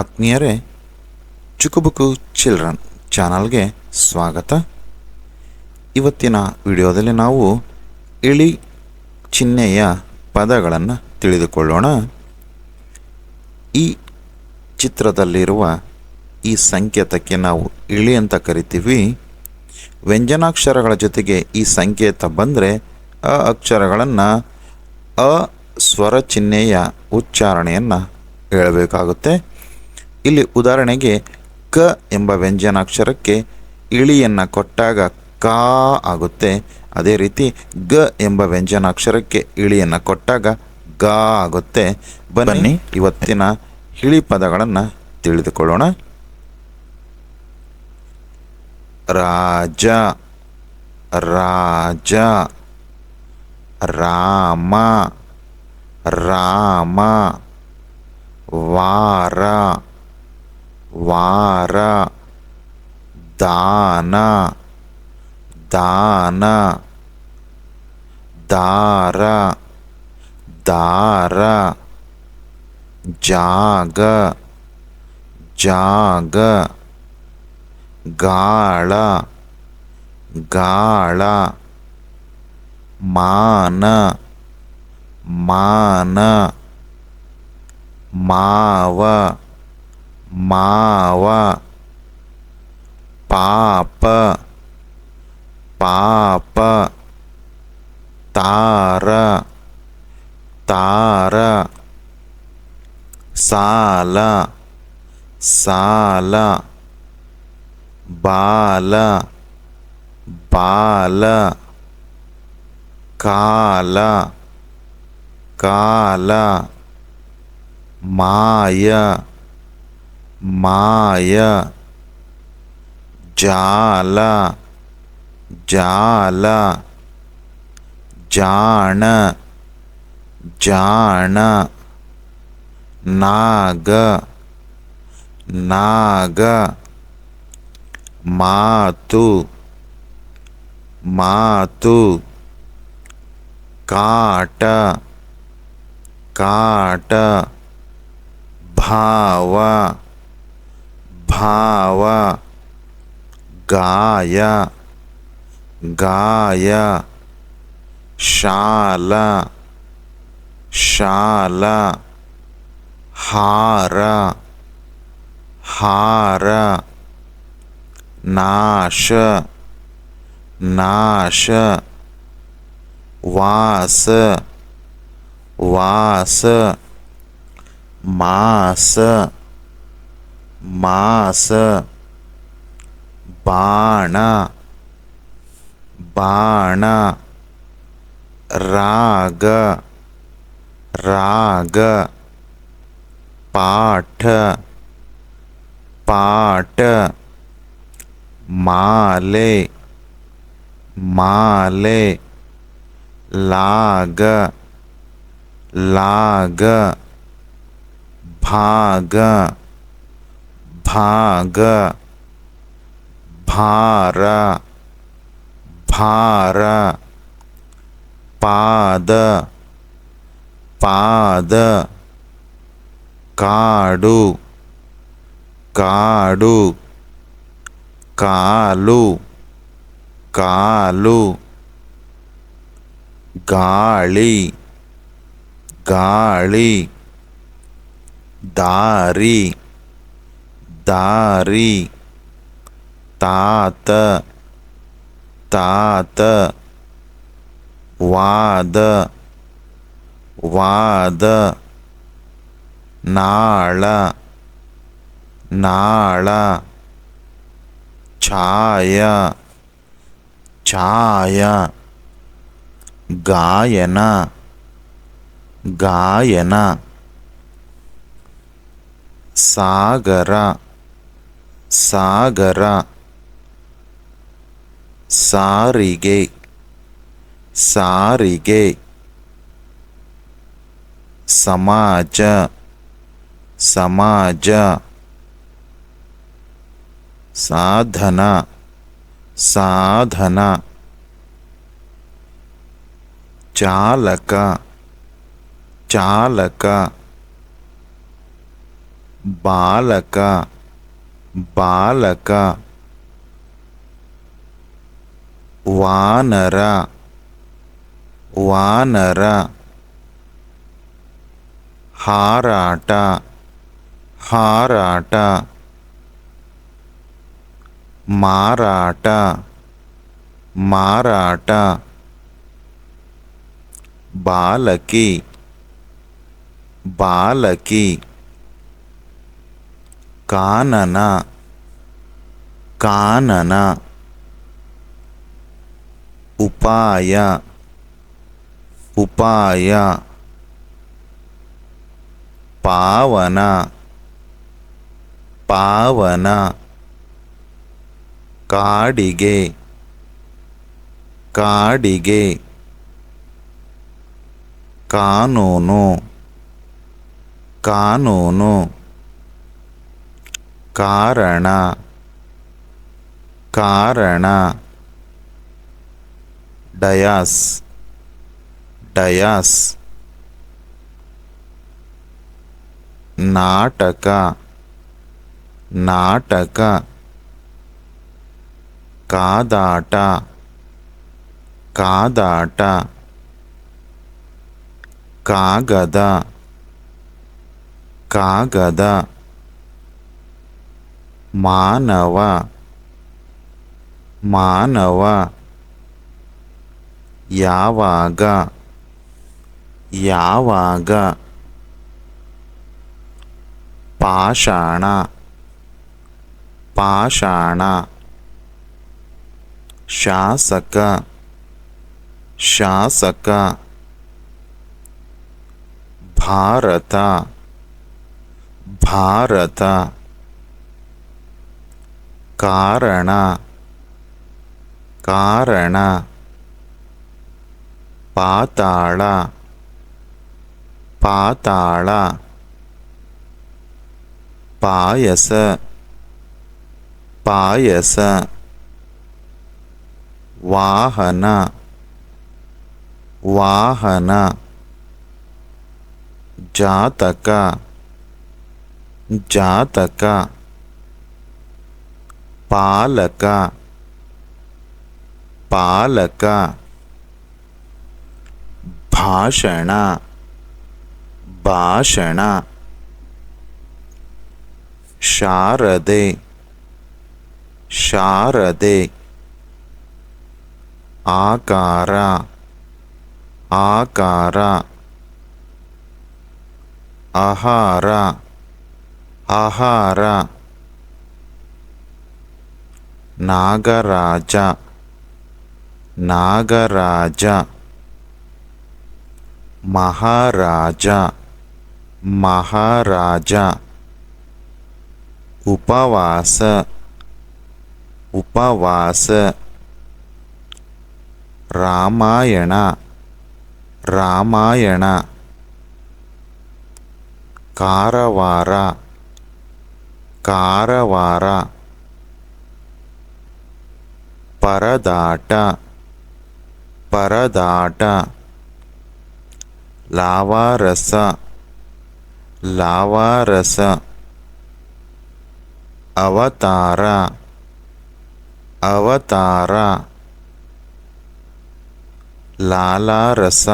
ಆತ್ಮೀಯರೇ ಚುಕುಬುಕು ಚಿಲ್ಡ್ರನ್ ಚಾನಲ್ಗೆ ಸ್ವಾಗತ. ಇವತ್ತಿನ ವಿಡಿಯೋದಲ್ಲಿ ನಾವು ಇಳಿ ಚಿಹ್ನೆಯ ಪದಗಳನ್ನು ತಿಳಿದುಕೊಳ್ಳೋಣ. ಈ ಚಿತ್ರದಲ್ಲಿರುವ ಈ ಸಂಕೇತಕ್ಕೆ ನಾವು ಇಳಿ ಅಂತ ಕರಿತೀವಿ. ವ್ಯಂಜನಾಕ್ಷರಗಳ ಜೊತೆಗೆ ಈ ಸಂಕೇತ ಬಂದರೆ ಅ ಅಕ್ಷರಗಳನ್ನು ಅ ಸ್ವರ ಚಿಹ್ನೆಯ ಉಚ್ಚಾರಣೆಯನ್ನು ಹೇಳಬೇಕಾಗುತ್ತೆ. ಇಲ್ಲಿ ಉದಾಹರಣೆಗೆ ಕ ಎಂಬ ವ್ಯಂಜನಾಕ್ಷರಕ್ಕೆ ಇಳಿಯನ್ನು ಕೊಟ್ಟಾಗ ಕಾ ಆಗುತ್ತೆ. ಅದೇ ರೀತಿ ಗ ಎಂಬ ವ್ಯಂಜನಾಕ್ಷರಕ್ಕೆ ಇಳಿಯನ್ನು ಕೊಟ್ಟಾಗ ಗಾ ಆಗುತ್ತೆ. ಬನ್ನಿ ಇವತ್ತಿನ ಇಳಿ ಪದಗಳನ್ನು ತಿಳಿದುಕೊಳ್ಳೋಣ. ರಾಜ ರಾಜ ರಾಮ ರಾಮ ವಾರ. వార దాన దాన దార దార జాగ జాగ గాళ గాళ మాన మాన మావ മാവ പാപ്പ പാപ്പ താറ താറ സാല സാല ബാല ബാല കാല കാല മായ माय जाल जाल जाण जाण नाग नाग मातु मातु काट काट भाव भाव गाय गाय शाल शाल हार हार नाश नाश वास वास मास। मास बाण बाण राग राग पाठ पाठ माले माले लाग लाग भाग। భాగ భార భార పాద పాద కాడు కాడు కాలు కాలు గాళి గాళి దారి ದಾರಿ ತಾತ ತಾತ ವಾದ ವಾದ ನಾಳ ನಾಳ ಛಾಯ ಛಾಯ ಗಾಯನ ಗಾಯನ ಸಾಗರ ಸಾಗರ ಸಾರಿಗೆ ಸಾರಿಗೆ ಸಮಾಜ ಸಮಾಜ ಸಾಧನ ಸಾಧನ ಚಾಲಕ ಚಾಲಕ ಬಾಲಕ బాలక వానర వానర హారాట హారాట మారాట మారాట బాలకి బాలకి ಕಾನನ ಕಾನನ ಉಪಾಯ ಉಪಾಯ ಪಾವನ ಪಾವನ ಕಾಡಿಗೆ ಕಾಡಿಗೆ ಕಾನೂನು ಕಾನೂನು. ಕಾರಣ ಕಾರಣ ಡಯಾಸ್ ಡಯಾಸ್ ನಾಟಕ ನಾಟಕ ಕಾದಾಟ ಕಾದಾಟ ಕಾಗದ ಕಾಗದ ಮಾನವ. ಮಾನವ. ಯಾವಾಗ. ಯಾವಾಗ. ಪಾಷಾಣ. ಪಾಷಾಣ. ಶಾಸಕ. ಶಾಸಕ. ಭಾರತ. ಭಾರತ. कारण कारण पाताळ पाताळ पायस पायस वाहन वाहन जातक जातक ಪಾಲಕ. ಪಾಲಕ. ಭಾಷಣ. ಭಾಷಣ. ಶಾರದೆ. ಶಾರದೆ. ಆಕಾರ. ಆಕಾರ. ಆಹಾರ. ಆಹಾರ. नागराज। नागराज। महाराज। महाराज। उपवास। उपवास। रामायण। रामायण। कारवार। कारवार। ಪರದಾಟ ಪರದಾಟ ಲಾವಾರಸ ಲಾವಾರಸ ಅವತಾರ ಅವತಾರ ಲಾಲಾರಸ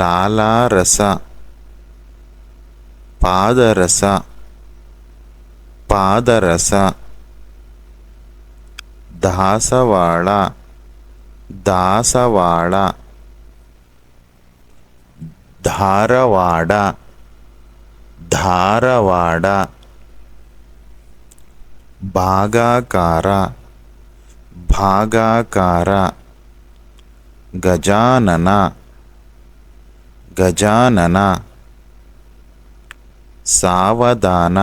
ಲಾಲಾರಸ ಪಾದರಸ ಪಾದರಸ. ದಾಸವಾಳ ದಾಸವಾಳ ಧಾರವಾಡ ಧಾರವಾಡ ಭಾಗಾಕಾರ ಭಾಗಾಕಾರ ಗಜಾನನ ಗಜಾನನ ಸಾವಧಾನ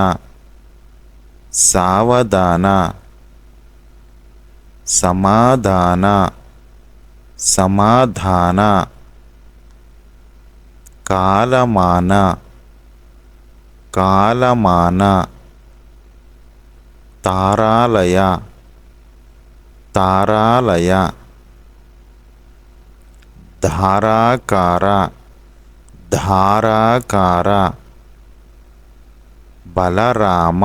ಸಾವಧಾನ. సమాధాన సమాధాన కాలమాన కాలమాన తారాలయ తారాలయ ధారాకార ధారాకార బలరామ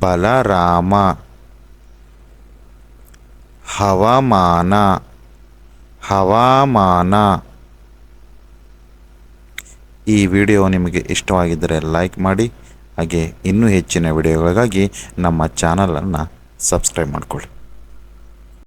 బలరామ ಹವಾಮಾನ. ಹವಾಮಾನ. ಈ ವಿಡಿಯೋ ನಿಮಗೆ ಇಷ್ಟವಾಗಿದ್ದರೆ ಲೈಕ್ ಮಾಡಿ, ಹಾಗೆ ಇನ್ನೂ ಹೆಚ್ಚಿನ ವಿಡಿಯೋಗಳಿಗಾಗಿ ನಮ್ಮ ಚಾನಲನ್ನು ಸಬ್ಸ್ಕ್ರೈಬ್ ಮಾಡಿಕೊಳ್ಳಿ.